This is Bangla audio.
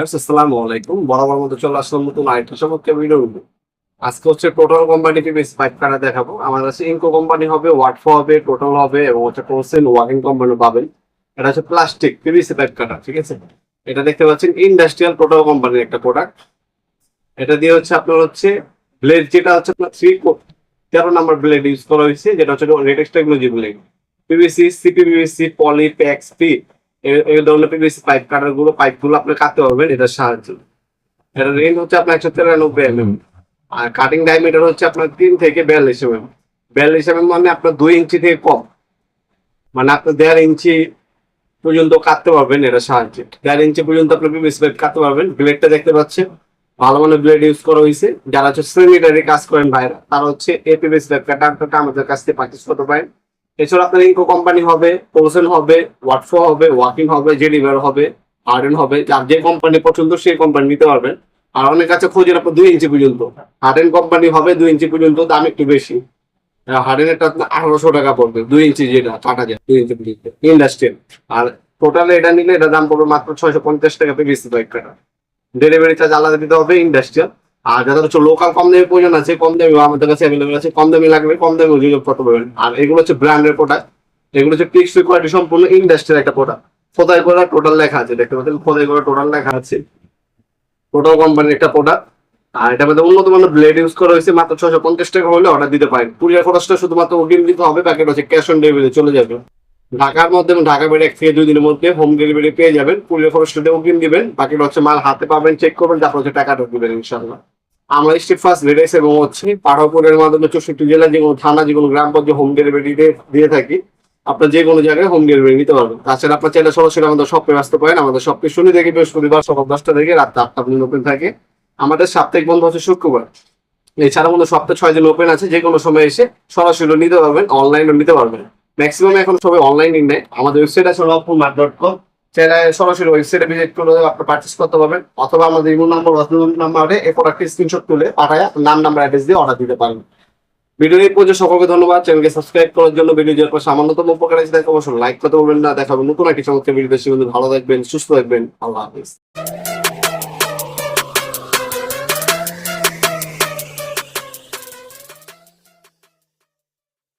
আসসালামু আলাইকুম। বরাবর মতো চলে আসলাম নতুন চমৎকার ভিডিও আজকে হচ্ছে টোটাল কোম্পানি পিপিএস পাইপ কাটা দেখাবো। আমার কাছে ইনকো কোম্পানি হবে ওয়াটফো হবে টোটাল হবে এবং হচ্ছে কোসেন ওয়াকিং কোম্পানি পাবেন। এটা হচ্ছে প্লাস্টিক পিভিসি পাইপ কাটা ঠিক আছে? এটা দেখতে পাচ্ছেন ইন্ডাস্ট্রিয়াল টোটাল কোম্পানির একটা প্রোডাক্ট এটা দিয়ে হচ্ছে আপনার হচ্ছে ব্লেড যেটা হচ্ছে আপনার থ্রি তেরো নাম্বার ব্লেড ইউজ করা হয়েছে, যেটা হচ্ছে Retex technology blade PVC CPVC poly packs P pipe কাটারগুলো পাইপগুলো কাটতে পারবেন, এটার এটা রেঞ্জ হচ্ছে আপনার একশো তিরানব্বই এমএম আর কাটিং ডায়ামিটার হচ্ছে আপনার তিন থেকে বিয়াল্লিশ এমএম মানে আপনার দুই ইঞ্চি থেকে কম। মানে দেড় ইঞ্চি পর্যন্ত কাটতে পারবেন এটার সাহায্যে। দেড় ইঞ্চি পর্যন্ত আপনি পিভিসি পাইপ কাটতে পারবেন। ব্লেডটা দেখতে পাচ্ছেন। ভালো মানের ব্লেড ইউজ করা হয়েছে। যারা হচ্ছে কাজ করেন ভাইরা, তারা হচ্ছে এই পিভিসি পাইপ আমাদের কাছ থেকে পার্চেস করতে পারেন। এছাড়া আপনার ইনকো কোম্পানি হবে পোলসেন হবে ওয়াটফো হবে ওয়াকিং হবে জেডিভার হবে হার্ডেন হবে, যার যে কোম্পানি পছন্দ সেই কোম্পানি নিতে পারবেন। আর অনেক কাছে খোঁজেন আপনার দুই ইঞ্চি পর্যন্ত। হার্ডেন কোম্পানি হবে দুই ইঞ্চি পর্যন্ত, দাম একটু বেশি। হার্ডেনেরটা আপনার আঠারোশো টাকা পড়বে, দুই ইঞ্চি যেটা কাটা যায় দুই ইঞ্চি পর্যন্ত ইন্ডাস্ট্রিয়াল আর টোটালে এটা নিলে এটা দাম পড়বে মাত্র ছয়শো পঞ্চাশ টাকা পিভিসি পাইপ কাটা ডেলিভারি চার্জ আলাদা দিতে হবে ইন্ডাস্ট্রিয়াল আর যাদের হচ্ছে লোকাল কম দামি প্রয়োজন আছে, কম দামি আমাদের কাছে অ্যাভেলেবেল আছে, কম দামি লাগবে কম দামি যোগাযোগ করতে পারবেন আর এগুলো হচ্ছে ব্র্যান্ডের প্রোডাক্ট এগুলো হচ্ছে টিক্স কোয়ালিটি সম্পূর্ণ ইন্ডাস্ট্রির একটা প্রোডাক্ট খোদাই করা টোটাল লেখা আছে, দেখতে পাচ্ছেন? খোদাই করা টোটাল লেখা আছে। টোটাল কোম্পানির একটা প্রোডাক্ট আর এটা মধ্যে উন্নত মানের ব্লেড ইউজ করা হয়েছে, মাত্র ছশো পঞ্চাশ টাকা হলে অর্ডার দিতে পারেন। কুরিয়ার খরচটা শুধুমাত্র অগ্রিম দিতে হবে প্যাকেট হচ্ছে ক্যাশ অন ডেলিভারি চলে যাবে। ঢাকার মধ্যে ঢাকা বেড়ে এক থেকে দুই দিনের মধ্যে হোম ডেলিভারি পেয়ে যাবেন। কুরিয়ার খরচটা অগ্রিম দিবেন, বাকিটা হচ্ছে মাল হাতে পাবেন চেক করবেন, তারপর হচ্ছে টাকাটা দিবেন ইনশাল্লাহ আমরা স্ট্রিট ফার্স্ট লেটেস্ট এবং হচ্ছে পাঠাপুরের মাধ্যমে চৌষট্টি জেলা যে কোনো থানা, যে কোনো গ্রাম পর্যায়ে হোম ডেলিভারি দিয়ে থাকি। আপনার যে কোনো জায়গায় হোম ডেলিভারি নিতে পারবেন। তাছাড়া আপনার চাইলে সরাসরি আমাদের শপে আসতে পারেন। আমাদের শপে শনি থেকে বৃহস্পতিবার সকাল দশটা থেকে রাত আটটা পর্যন্ত ওপেন থাকে। আমাদের সাপ্তাহিক বন্ধ হচ্ছে শুক্রবার। এছাড়া আমাদের সপ্তাহে ছয় দিন ওপেন আছে। যে কোনো সময় এসে সরাসরি নিতে পারবেন অনলাইনও নিতে পারবেন। ম্যাক্সিমাম এখন সবাই অনলাইন নেয়। আমাদের ওয়েবসাইট আছে রকম মার্ট ডট কম চাইলে সরাসরি ওয়েবসাইটে ভিজিট করে আপনি পার্চেস করতে পারবেন। অথবা আমাদের ইমো নাম্বার নাম্বারে এই প্রোডাক্টের স্ক্রিনশট তুলে পাঠায় নাম নাম্বার অ্যাড্রেস দিয়ে অর্ডার দিতে পারেন ভিডিও এই পর্যন্ত, সকলকে ধন্যবাদ। চ্যানেলকে সাবস্ক্রাইব করার জন্য ভিডিও যাওয়ার পর সামান্যতম উপকার আছে দেখা অবশ্যই লাইক করতে বলবেন না। দেখাবেন নতুন একটি চমৎকার ভিডিও ভালো থাকবেন, সুস্থ থাকবেন। আল্লাহ হাফিজ।